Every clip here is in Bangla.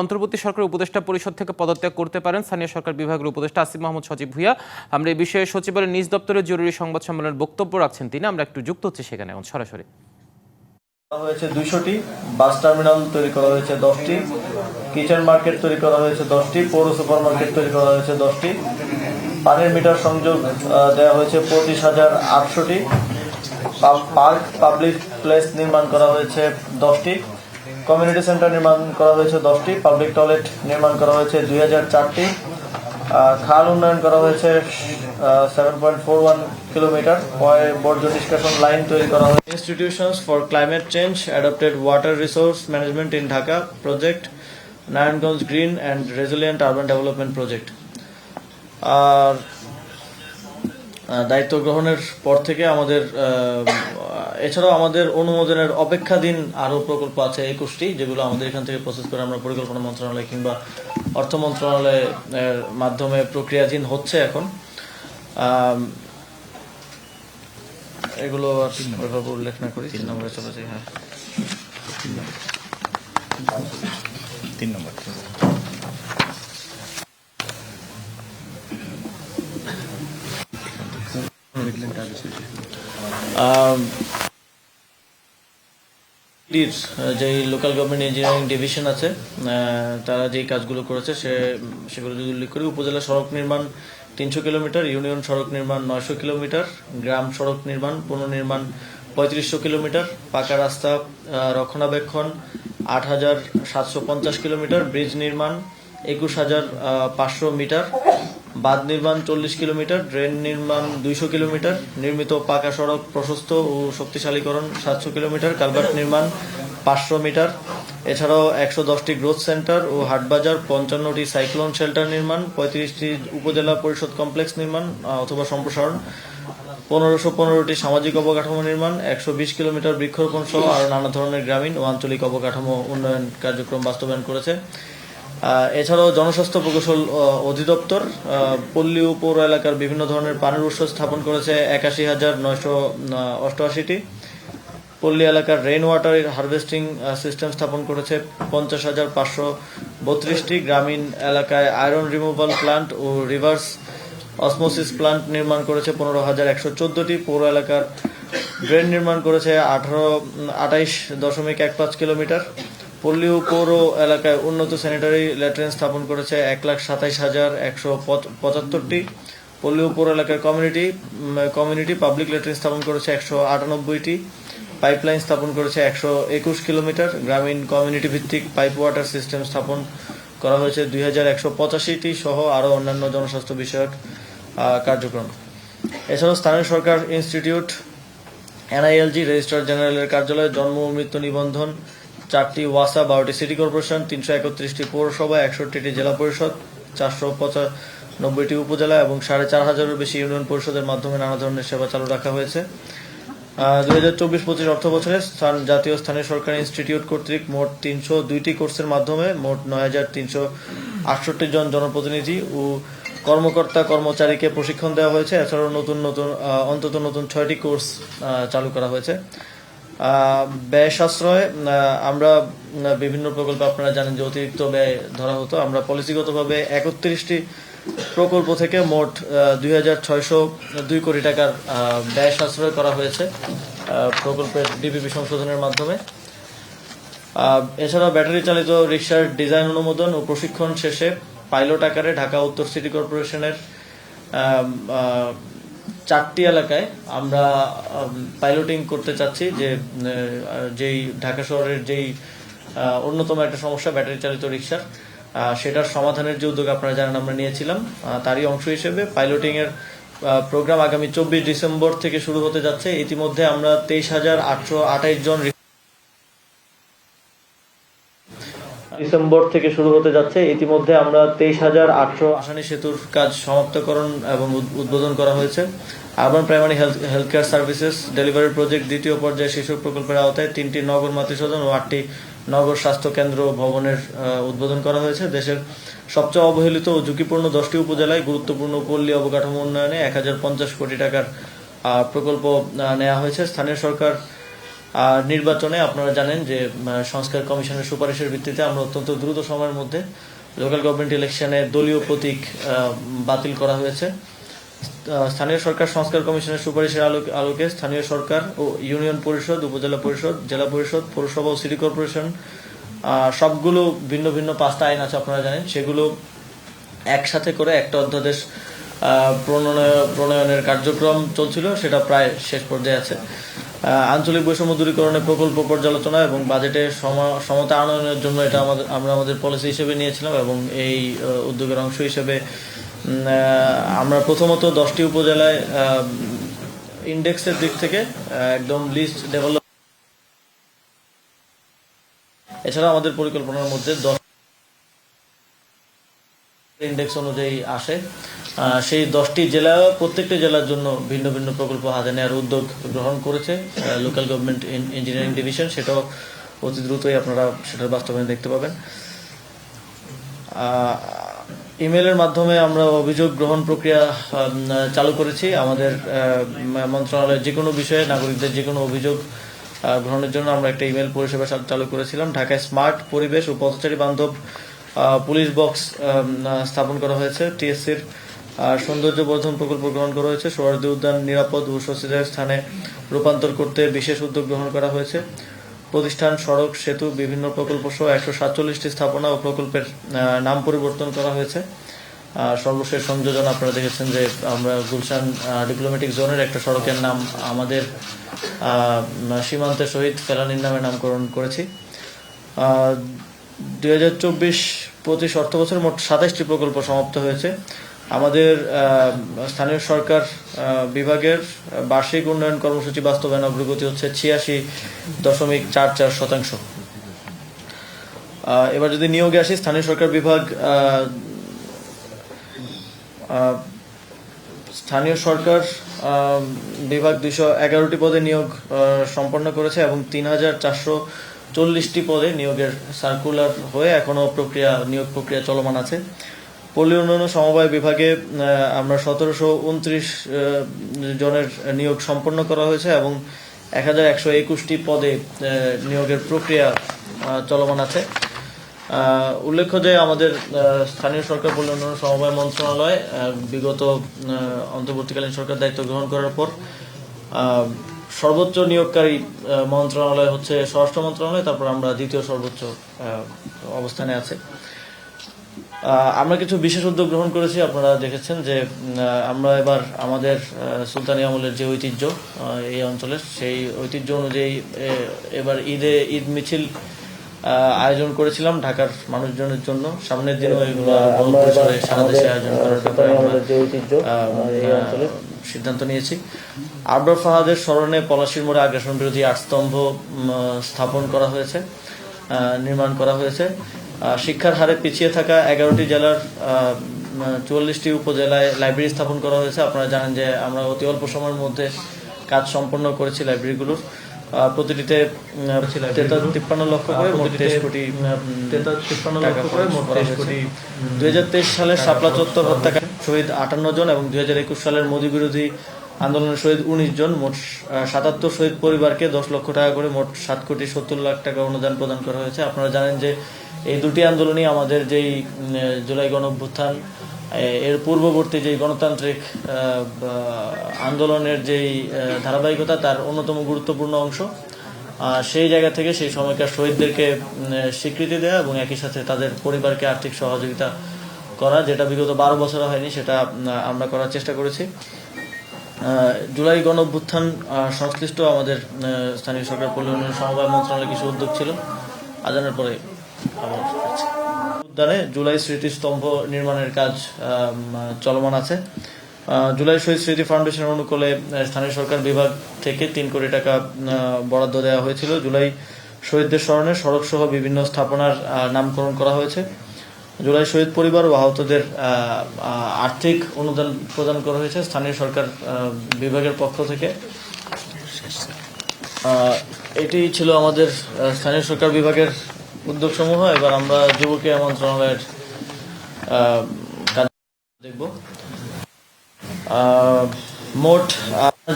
অন্তর্বর্তী সরকার উপদেষ্টা পরিষদ থেকে পদত্যাগ করতে পারেন স্থানীয় সরকার বিভাগের উপদেষ্টা আসিফ মাহমুদ সচিব ভুইয়া। আমরা এই বিষয়ে সচিবের নিজ দপ্তরের জরুরি সংবাদ সম্মেলনের বক্তব্য রাখছেন তিনি। আমরা একটু যুক্ত হচ্ছি সেখানে এখন সরাসরি। হয়েছে দুইশোটি, বাস টার্মিনাল তৈরি করা হয়েছে দশটি, কিচেন মার্কেট তৈরি করা হয়েছে দশটি, পৌর সুপার মার্কেট তৈরি করা হয়েছে দশটি। পানির মিটার সংযোগ দেওয়া হয়েছে পঁচিশ হাজার আটশোটি। পার্ক, পাবলিক প্লেস নির্মাণ করা হয়েছে দশটি। কমিউনিটি সেন্টার নির্মাণ করা হয়েছে দশটি, পাবলিক টয়লেট নির্মাণ করা হয়েছে দুই হাজার চারটি খাল উন্নয়ন করা হয়েছে seven point four one kilometre বর্জ্য নিষ্কাশন লাইন তৈরি করা হয়েছে। Institutions for climate change adapted water resource management in Dhaka project Narayanganj green and resilient urban development project আর দায়িত্ব গ্রহণের পর থেকে আমাদের এছাড়াও আমাদের অনুমোদনের অপেক্ষাধীন আরও প্রকল্প আছে একুশটি যেগুলো আমাদের এখান থেকে প্রসেস করে আমরা পরিকল্পনা মন্ত্রণালয় কিংবা অর্থ মন্ত্রণালয়ের মাধ্যমে প্রক্রিয়াধীন হচ্ছে এখন। এগুলো ওইভাবে উল্লেখ না করি তিন নম্বরে চলে যাই হ্যাঁ। তিন নম্বর। আহ, যে লোকাল গভর্নমেন্ট ইঞ্জিনিয়ারিং ডিভিশন আছে তারা যেই কাজগুলো করেছে, সে, সেগুলো যদি উল্লেখ করি, উপজেলা সড়ক নির্মাণ তিনশো কিলোমিটার, ইউনিয়ন সড়ক নির্মাণ নয়শো কিলোমিটার, গ্রাম সড়ক নির্মাণ পুনর্নির্মাণ পঁয়ত্রিশশো কিলোমিটার, পাকা রাস্তা রক্ষণাবেক্ষণ আট হাজার সাতশো পঞ্চাশ কিলোমিটার, ব্রিজ নির্মাণ একুশ হাজার পাঁচশো মিটার বাঁধ নির্মাণ চল্লিশ কিলোমিটার, ড্রেন নির্মাণ দুইশো কিলোমিটার, নির্মিত পাকা সড়ক প্রশস্ত ও শক্তিশালীকরণ সাতশো কিলোমিটার, কালভার্ট নির্মাণ পাঁচশো মিটার, এছাড়াও একশো দশটি গ্রোথ সেন্টার ও হাটবাজার, পঞ্চান্নটি সাইক্লোন শেল্টার নির্মাণ, পঁয়ত্রিশটি উপজেলা পরিষদ কমপ্লেক্স নির্মাণ অথবা সম্প্রসারণ, পনেরোশো পনেরোটি সামাজিক অবকাঠামো নির্মাণ, একশো বিশ কিলোমিটার বৃক্ষরোপণ সহ আরও নানা ধরনের গ্রামীণ ও আঞ্চলিক অবকাঠামো উন্নয়ন কার্যক্রম বাস্তবায়ন করেছে। এছাড়াও জনস্বাস্থ্য প্রকৌশল অধিদপ্তর পল্লী ও পৌর এলাকার বিভিন্ন ধরনের পানির উৎস স্থাপন করেছে একাশি হাজার নয়শো অষ্টআশিটি। পল্লী এলাকার রেইন ওয়াটার হারভেস্টিং সিস্টেম স্থাপন করেছে পঞ্চাশ হাজার পাঁচশো বত্রিশটি। গ্রামীণ এলাকায় আয়রন রিমুভাল প্লান্ট ও রিভার্স অসমোসিস প্লান্ট নির্মাণ করেছে পনেরো হাজার একশো চোদ্দটি। পৌর এলাকার ড্রেন নির্মাণ করেছে আঠারো আঠাইশ দশমিক এক পাঁচ কিলোমিটার। পল্লী পৌর এলাকায় উন্নত স্যানিটারি ল্যাট্রিন স্থাপন করেছে এক লাখ সাতাইশ হাজার একশো পঁচাত্তরটি। পল্লী পৌর এলাকার কমিউনিটি কমিউনিটি পাবলিক ল্যাট্রিন স্থাপন করেছে একশো আটানব্বইটি। পাইপলাইন স্থাপন করেছে একশো একুশ কিলোমিটার। গ্রামীণ কমিউনিটি ভিত্তিক পাইপ ওয়াটার সিস্টেম স্থাপন করা হয়েছে দুই হাজার একশো পঁচাশিটি সহ আরও অন্যান্য জনস্বাস্থ্য বিষয়ক কার্যক্রম। এছাড়াও স্থানীয় সরকার ইনস্টিটিউট এনআইএলজি রেজিস্ট্রার জেনারেলের কার্যালয়ে জন্ম ও মৃত্যু নিবন্ধন চারটি ওয়াসা, বারোটি সিটি কর্পোরেশন, তিনশো একত্রিশটি পৌরসভা, একষট্টিটি জেলা পরিষদ, চারশো পঁচানব্বইটি উপজেলা এবং সাড়ে চার হাজারের বেশি ইউনিয়ন পরিষদের মাধ্যমে নানা ধরনের সেবা চালু রাখা হয়েছে। দুই হাজার চব্বিশ পঁচিশ অর্থ বছরে স্থান জাতীয় স্থানীয় সরকারি ইনস্টিটিউট কর্তৃক মোট তিনশো দুইটি কোর্সের মাধ্যমে মোট নয় হাজার তিনশো আটষট্টি জন জনপ্রতিনিধি ও কর্মকর্তা কর্মচারীকে প্রশিক্ষণ দেওয়া হয়েছে। এছাড়াও নতুন নতুন অন্তত নতুন ছয়টি কোর্স চালু করা হয়েছে। ব্যয় সাশ্রয় আমরা বিভিন্ন প্রকল্পে আপনারা জানেন যে অতিরিক্ত ব্যয় ধরা হতো। আমরা পলিসিগতভাবে একত্রিশটি প্রকল্প থেকে মোট দুই হাজার ছয়শো দুই কোটি টাকার ব্যয় সাশ্রয় করা হয়েছে প্রকল্পের ডিপিপি সংশোধনের মাধ্যমে। এছাড়াও ব্যাটারি চালিত রিক্সার ডিজাইন অনুমোদন ও প্রশিক্ষণ শেষে পাইলট আকারে ঢাকা উত্তর সিটি কর্পোরেশনের চারটি এলাকায় আমরা পাইলটিং করতে চাচ্ছি যে যেই ঢাকা শহরের যেই অন্যতম একটা সমস্যা ব্যাটারি চালিত রিক্সার সেটার সমাধানের যে উদ্যোগ আপনারা জানেন আমরা নিয়েছিলাম তারই অংশ হিসেবে পাইলটিং এর প্রোগ্রাম আগামী চব্বিশ ডিসেম্বর থেকে শুরু হতে যাচ্ছে। ইতিমধ্যে আমরা তেইশ হাজার আটশো আঠাইশ জন ডিসেম্বর থেকে শুরু হতে যাচ্ছে। ইতিমধ্যে আমরা তেইশ হাজার আটশো আসানি সেতুর কাজ সমাপ্তকরণ এবং উদ- উদ্বোধন করা হয়েছে। Urban primary health health care services delivery project দ্বিতীয় পর্যায়ে শিশু প্রকল্পের আওতায় তিনটি নগর মাতৃসদন ও আটটি নগর স্বাস্থ্য কেন্দ্র ভবনের উদ্বোধন করা হয়েছে। দেশের সবচেয়ে অবহেলিত ও ঝুঁকিপূর্ণ দশটি উপজেলায় গুরুত্বপূর্ণ পল্লী অবকাঠামো উন্নয়নে এক হাজার পঞ্চাশ কোটি টাকার প্রকল্প নেওয়া হয়েছে। স্থানীয় সরকার আর নির্বাচনে আপনারা জানেন যে সংস্কার কমিশনের সুপারিশের ভিত্তিতে আমরা অত্যন্ত দ্রুত সময়ের মধ্যে লোকাল গভর্নমেন্ট ইলেকশনে দলীয় প্রতীক বাতিল করা হয়েছে। স্থানীয় সরকার সংস্কার কমিশনের সুপারিশের আলোকে আলোকে স্থানীয় সরকার ও ইউনিয়ন পরিষদ, উপজেলা পরিষদ, জেলা পরিষদ, পৌরসভা ও সিটি কর্পোরেশন সবগুলো ভিন্ন ভিন্ন পাঁচটা আইন আছে আপনারা জানেন। সেগুলো একসাথে করে একটা অধ্যাদেশ প্রণয়নের কার্যক্রম চলছিল। সেটা প্রায় শেষ পর্যায়ে আছে। আঞ্চলিক বৈষম্য দূরীকরণের প্রকল্প পর্যালোচনা এবং বাজেটে সম- সমতা আনয়নের জন্য এটা আমাদের আমরা আমাদের পলিসি হিসেবে নিয়েছিলাম এবং এই উদ্যোগের অংশ হিসেবে আমরা প্রথমত দশটি উপজেলায় ইন্ডেক্সের দিক থেকে একদম লিস্ট ডেভেলপ এছাড়া আমাদের পরিকল্পনার মধ্যে দশ ইন্ডেক্স অনুযায়ী আসে। সেই দশটি জেলা, প্রত্যেকটি জেলার জন্য ভিন্ন ভিন্ন প্রকল্প হাতে নেওয়ার উদ্যোগ গ্রহণ করেছে লোকাল গভর্নমেন্ট ইঞ্জিনিয়ারিং ডিভিশন সেটাও অতি দ্রুতই আপনারা সেটার বাস্তবায়ন দেখতে পাবেন। ইমেলের মাধ্যমে আমরা অভিযোগ গ্রহণ প্রক্রিয়া চালু করেছি। আমাদের মন্ত্রণালয়ের যে কোনো বিষয়ে, নাগরিকদের যে কোনো অভিযোগ গ্রহণের জন্য আমরা একটা ইমেল পরিষেবা চালু- করেছিলাম। ঢাকায় স্মার্ট পরিবেশ ও পথচারী বান্ধব পুলিশ বক্স স্থাপন করা হয়েছে, টিএসসির সৌন্দর্য বর্ধন প্রকল্প গ্রহণ করা হয়েছে সোহরাদি উদ্যান, নিরাপদ ও স্বস্তিদায়ক স্থানে রূপান্তর করতে বিশেষ উদ্যোগ গ্রহণ করা হয়েছে। প্রতিষ্ঠান, সড়ক, সেতু, বিভিন্ন প্রকল্প সহ একশো সাতচল্লিশটি স্থাপনা ও প্রকল্পের নাম পরিবর্তন করা হয়েছে। সর্বশেষ সংযোজন আপনারা দেখেছেন যে আমরা গুলশান ডিপ্লোম্যাটিক জোনের একটা সড়কের নাম আমাদের সীমান্তের সহিত ফেলানির নামে নামকরণ করেছি। দুই হাজার চব্বিশ অর্থ বছর মোট সাতাশটি প্রকল্প সমাপ্ত হয়েছে। আমাদের স্থানীয় সরকার বিভাগের বার্ষিক উন্নয়ন কর্মসূচি বাস্তবায়ন অগ্রগতি হচ্ছে ছিয়াশি দশমিক চার চার শতাংশ। এবার যদি নিয়োগে আসি, স্থানীয় সরকার বিভাগ স্থানীয় সরকার বিভাগ দুইশো এগারোটি পদে নিয়োগ সম্পন্ন করেছে এবং তিন হাজার চারশো চল্লিশটি পদে নিয়োগের সার্কুলার হয়ে এখনও প্রক্রিয়া, নিয়োগ প্রক্রিয়া চলমান আছে। পল্লী উন্নয়ন সমবায় বিভাগে আমরা সতেরোশো উনত্রিশ জনের নিয়োগ সম্পন্ন করা হয়েছে এবং এক হাজার একশো একুশটি পদে নিয়োগের প্রক্রিয়া চলমান আছে। উল্লেখ্য যে আমাদের স্থানীয় সরকার পল্লী উন্নয়ন সমবায় মন্ত্রণালয় বিগত অন্তর্বর্তীকালীন সরকার দায়িত্ব গ্রহণ করার পর সর্বোচ্চ নিয়োগকারী মন্ত্রণালয় হচ্ছে স্বরাষ্ট্র মন্ত্রণালয় তারপর আমরা দ্বিতীয় সর্বোচ্চ অবস্থানে আছে। আমরা কিছু বিশেষ উদ্যোগ গ্রহণ করেছি আপনারা দেখেছেন যে আমরা এবার আমাদের সুলতানি আমলের যে ঐতিহ্য এই অঞ্চলের সেই ঐতিহ্য অনুযায়ী এবার ঈদে ঈদ মিছিল আয়োজন করেছিলাম ঢাকার মানুষজনের জন্য। সামনের দিনও এগুলো সারা দেশে আয়োজন করার ব্যাপারে আমরা আহ, এই অঞ্চলে সিদ্ধান্ত নিয়েছি। আবরার ফাহাদের স্মরণে পলাশির মোড়ে আগ্রাসন বিরোধী আটস্তম্ভ স্থাপন করা হয়েছে নির্মাণ করা হয়েছে। শিক্ষার হারে পিছিয়ে থাকা এগারোটি জেলার চুয়াল্লিশটি উপজেলায় লাইব্রেরি স্থাপন করা হয়েছে। আপনারা জানেন যে আমরা অতি অল্প সময়ের মধ্যে কাজ সম্পন্ন করেছি লাইব্রেরিগুলোর। প্রতিটিতে তিপ্পান্ন লক্ষ করে মোট তেইশ কোটি তিপ্পান্ন লক্ষ করে মোট তেইশ কোটি দুই হাজার তেইশ সালের শাপলা চত্বর হত্যাকাণ্ড শহীদ আটান্ন জন এবং দুই হাজার একুশ সালের মোদী বিরোধী আন্দোলনের শহীদ উনিশ জন, মোট সাতাত্তর শহীদ পরিবারকে দশ লক্ষ টাকা করে মোট সাত কোটি সত্তর লাখ টাকা অনুদান প্রদান করা হয়েছে। আপনারা জানেন যে এই দুটি আন্দোলনই আমাদের যেই জুলাই গণ অভ্যুত্থান এর পূর্ববর্তী যেই গণতান্ত্রিক আন্দোলনের যেই ধারাবাহিকতা তার অন্যতম গুরুত্বপূর্ণ অংশ। সেই জায়গা থেকে সেই সময়কার শহীদদেরকে স্বীকৃতি দেওয়া এবং একই সাথে তাদের পরিবারকে আর্থিক সহযোগিতা করা, যেটা বিগত বারো বছর হয়নি, সেটা আমরা করার চেষ্টা করেছি। জুলাই গণ অভ্যুত্থান সংশ্লিষ্ট আমাদের স্থানীয় সরকার পল্লী সমবায় মন্ত্রণালয় কিছু উদ্যোগ ছিল। আজানের পরে উদ্যানে জুলাই স্মৃতিস্তম্ভ নির্মাণের কাজ চলমান আছে। জুলাই শহীদ স্মৃতি ফাউন্ডেশনের অনুকূলে স্থানীয় সরকার বিভাগ থেকে তিন কোটি টাকা বরাদ্দ দেওয়া হয়েছিল। জুলাই শহীদদের স্মরণে সড়ক সহ বিভিন্ন স্থাপনার নামকরণ করা হয়েছে। জুলাই শহীদ পরিবার ও আহতদের আহ, আহ, আর্থিক অনুদান প্রদান করা হয়েছে স্থানীয় সরকার বিভাগের পক্ষ থেকে। এটি ছিল আমাদের স্থানীয় সরকার বিভাগের উদ্যোগ সমূহ এবার আমরা যুবকীয় মন্ত্রণালয়ের দেখব। মোট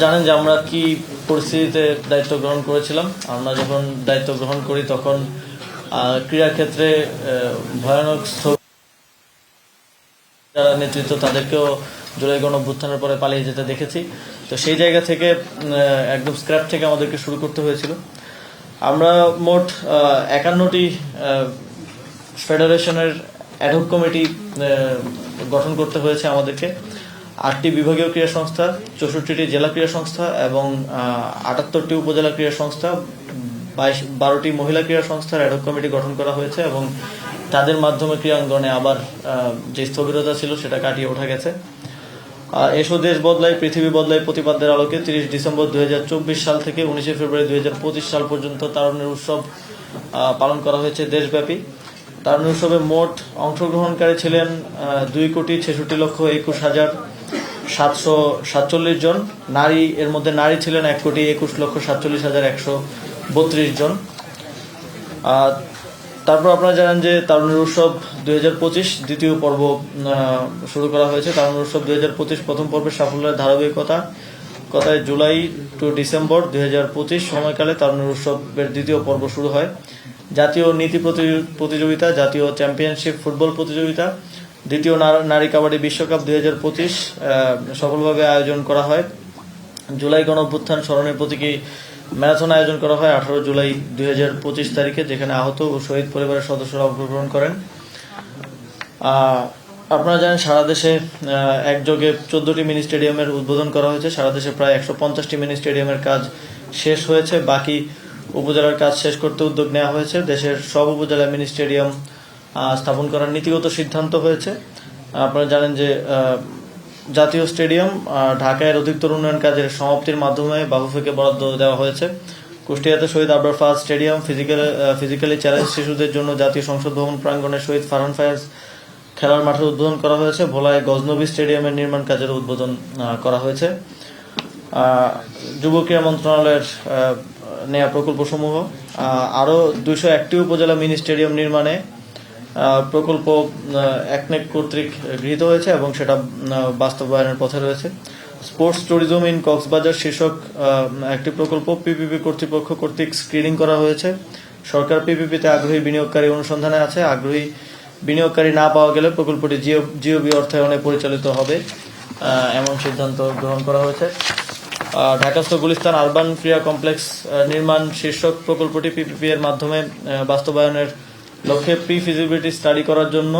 জানেন যে আমরা কি পরিস্থিতিতে দায়িত্ব গ্রহণ করেছিলাম। আমরা যখন দায়িত্ব গ্রহণ করি তখন ক্রীড়াক্ষেত্রে ভয়ানক যারা নেতৃত্ব তাদেরকেও জুলাই গণ অভ্যুত্থানের পরে পালিয়ে যেতে দেখেছি। তো সেই জায়গা থেকে একদম স্ক্র্যাপ থেকে আমাদেরকে শুরু করতে হয়েছিল। আমরা মোট একান্নটি ফেডারেশনের অ্যাডহক কমিটি গঠন করতে হয়েছে আমাদেরকে। আটটি বিভাগীয় ক্রীড়া সংস্থা, চৌষট্টিটি জেলা ক্রীড়া সংস্থা এবং আটাত্তরটি উপজেলা ক্রীড়া সংস্থা বাইশ, বারোটি মহিলা ক্রীড়া সংস্থার অ্যাডহক কমিটি গঠন করা হয়েছে এবং তাদের মাধ্যমে ক্রীড়াঙ্গনে আবার যে স্থবিরতা ছিল সেটা কাটিয়ে ওঠা গেছে। এসো দেশ বদলায়, পৃথিবী বদলায় প্রতিপাদ্যের আলোকে তিরিশ ডিসেম্বর দুই সাল থেকে উনিশে ফেব্রুয়ারি দু হাজার পঁচিশ সাল পর্যন্ত তারুণ্যের উৎসব পালন করা হয়েছে দেশব্যাপী। তারুণ্য উৎসবে মোট অংশগ্রহণকারী ছিলেন দুই কোটি ছেষট্টি লক্ষ একুশ হাজার সাতশো সাতচল্লিশ জন। নারী, এর মধ্যে নারী ছিলেন এক কোটি একুশ লক্ষ সাতচল্লিশ হাজার একশো বত্রিশ জন। আর তারপর আপনারা জানেন যে তারুণের উৎসব দুই দ্বিতীয় পর্ব শুরু করা হয়েছে। তারুণের উৎসব দুই প্রথম পর্বের সাফল্যের ধারাবাহিকতা। কথায় জুলাই টু ডিসেম্বর দুই হাজার পঁচিশ সময়কালে তারুণের উৎসবের দ্বিতীয় পর্ব শুরু হয়। জাতীয় নীতি প্রতি- প্রতিযোগিতা, জাতীয় চ্যাম্পিয়নশিপ ফুটবল প্রতিযোগিতা, দ্বিতীয় নার- নারী কাবাডি বিশ্বকাপ দুই হাজার পঁচিশ সফলভাবে আয়োজন করা হয়। জুলাই গণ অভ্যুত্থান স্মরণের প্রতীকী ম্যারাথন আয়োজন করা হয় আঠারো জুলাই দু হাজার পঁচিশ তারিখে, যেখানে আহত ও শহীদ পরিবারের সদস্যরা অংশগ্রহণ করেন। আপনারা জানেন সারা দেশে একযোগে চোদ্দটি মিনি স্টেডিয়ামের উদ্বোধন করা হয়েছে। সারা দেশে প্রায় একশো পঞ্চাশটি মিনি স্টেডিয়ামের কাজ শেষ হয়েছে। বাকি উপজেলার কাজ শেষ করতে উদ্যোগ নেওয়া হয়েছে। দেশের সব উপজেলায় মিনি স্টেডিয়াম স্থাপন করার নীতিগত সিদ্ধান্ত হয়েছে। আপনারা জানেন যে জাতীয় স্টেডিয়াম ঢাকায় অধিকতর উন্নয়ন কাজের সমাপ্তির মাধ্যমে বাফুফেকে বরাদ্দ দেওয়া হয়েছে। কুষ্টিয়াতে শহীদ আবরার ফাজ স্টেডিয়াম ফিজিক্যাল ফিজিক্যালি চ্যালেঞ্জ শিশুদের জন্য জাতীয় সংসদ ভবন প্রাঙ্গণে শহীদ ফারহান ফায়াজ খেলার মাঠের উদ্বোধন করা হয়েছে। ভোলায় গজনবী স্টেডিয়ামের নির্মাণ কাজের উদ্বোধন করা হয়েছে। যুব ক্রীড়া মন্ত্রণালয়ের নেয়া প্রকল্পসমূহ আরও দুইশো একটি উপজেলা মিনি স্টেডিয়াম নির্মাণে প্রকল্প একনেক কর্তৃক গৃহীত হয়েছে এবং সেটা বাস্তবায়নের পথে রয়েছে। স্পোর্টস ট্যুরিজম ইন কক্সবাজার শীর্ষক একটি প্রকল্প পিপিপি কর্তৃপক্ষ কর্তৃক স্ক্রিনিং করা হয়েছে। সরকার পিপিপিতে আগ্রহী বিনিয়োগকারী অনুসন্ধানে আছে। আগ্রহী বিনিয়োগকারী না পাওয়া গেলে প্রকল্পটি জিও জিওবি অর্থায়নে পরিচালিত হবে এমন সিদ্ধান্ত গ্রহণ করা হয়েছে। ঢাকাস্থ গুলিস্তান আরবান ক্রিয়া কমপ্লেক্স নির্মাণ শীর্ষক প্রকল্পটি পিপিপি এর মাধ্যমে বাস্তবায়নের লক্ষ্যে প্রি ফিজিবিলিটি স্টাডি করার জন্য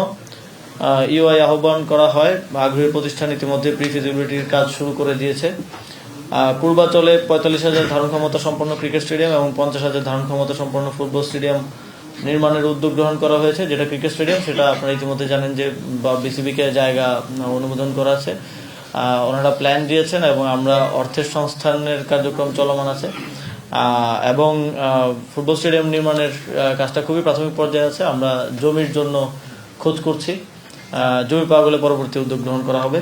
ইউআই আহ্বান করা হয়। আগ্রহী প্রতিষ্ঠান ইতিমধ্যে প্রি ফিজিবিলিটির কাজ শুরু করে দিয়েছে। পূর্বাচলে পঁয়তাল্লিশ হাজার ধারণ ক্ষমতা সম্পন্ন ক্রিকেট স্টেডিয়াম এবং পঞ্চাশ হাজার ধারণ ক্ষমতা সম্পন্ন ফুটবল স্টেডিয়াম নির্মাণের উদ্যোগ গ্রহণ করা হয়েছে, যেটা ক্রিকেট স্টেডিয়াম, সেটা আপনারা ইতিমধ্যে জানেন যে বিসিবিকে জায়গা অনুমোদন করা আছে। ওনারা প্ল্যান দিয়েছেন এবং আমরা অর্থের সংস্থানের কার্যক্রম চলমান আছে। এবং ফুটবল স্টেডিয়াম নির্মাণের কাজটা খুবই প্রাথমিক পর্যায়ে আছে। আমরা জমির জন্য খোঁজ করছি। জমি পাওয়া গেলে পরবর্তী উদ্যোগ গ্রহণ করা হবে।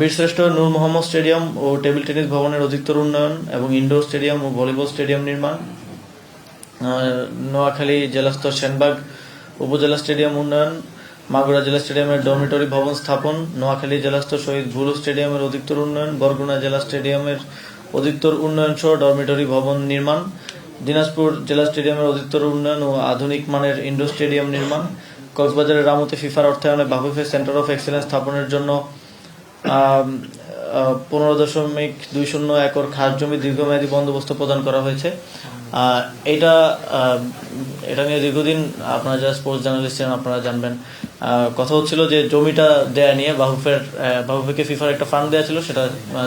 বীরশ্রেষ্ঠ নূর মোহাম্মদ স্টেডিয়াম ও টেবিল টেনিস ভবনের অধিকতর উন্নয়ন এবং ইনডোর স্টেডিয়াম ও ভলিবল স্টেডিয়াম নির্মাণ। নোয়াখালী জেলাস্তর সেনবাগ উপজেলা স্টেডিয়াম উন্নয়ন। মাগুরা জেলা স্টেডিয়ামের ডরমিটরি ভবন স্থাপন। নোয়াখালী জেলাস্তর শহীদ ভুলু স্টেডিয়ামের অধিকতর উন্নয়ন। বরগুনা জেলা স্টেডিয়ামের অধিকতর উন্নয়ন সহ ডরমিটরি ভবন নির্মাণ, দিনাজপুর জেলা স্টেডিয়ামের অধিকতর উন্নয়ন ও আধুনিক মানের ইন্ডোর স্টেডিয়াম নির্মাণ, কক্সবাজারের রামতে ফিফার অর্থায়নে বাফুফে সেন্টার অফ এক্সেলেন্স স্থাপনের জন্য পনেরো দশমিক দুই শূন্য একর খাস জমি দীর্ঘমেয়াদী বন্দোবস্ত প্রদান করা হয়েছে। এটা এটা নিয়ে দীর্ঘদিন আপনারা যারা স্পোর্টস জার্নালিস্ট ছিলেন আপনারা জানবেন। কথা হচ্ছিল যে জমিটা দেয়া নিয়ে বাহুফের বাহুফেকে ফিফার একটা ফান্ড দেওয়া ছিল সেটা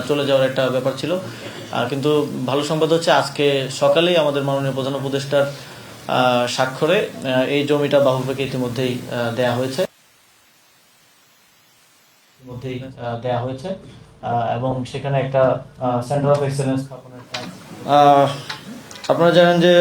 চলে যাওয়ার একটা ব্যাপার ছিল। কিন্তু ভালো সংবাদ হচ্ছে আজকে সকালেই আমাদের মাননীয় প্রধান উপদেষ্টার স্বাক্ষরে এই জমিটা বাহুফেকে ইতিমধ্যেই দেয়া হয়েছে। মধ্যেই আহ, দেয়া হয়েছে। এবং সেখানে একটা সেন্টার অফ এক্সেলেন্স স্থাপনের আপনারা জানেন যে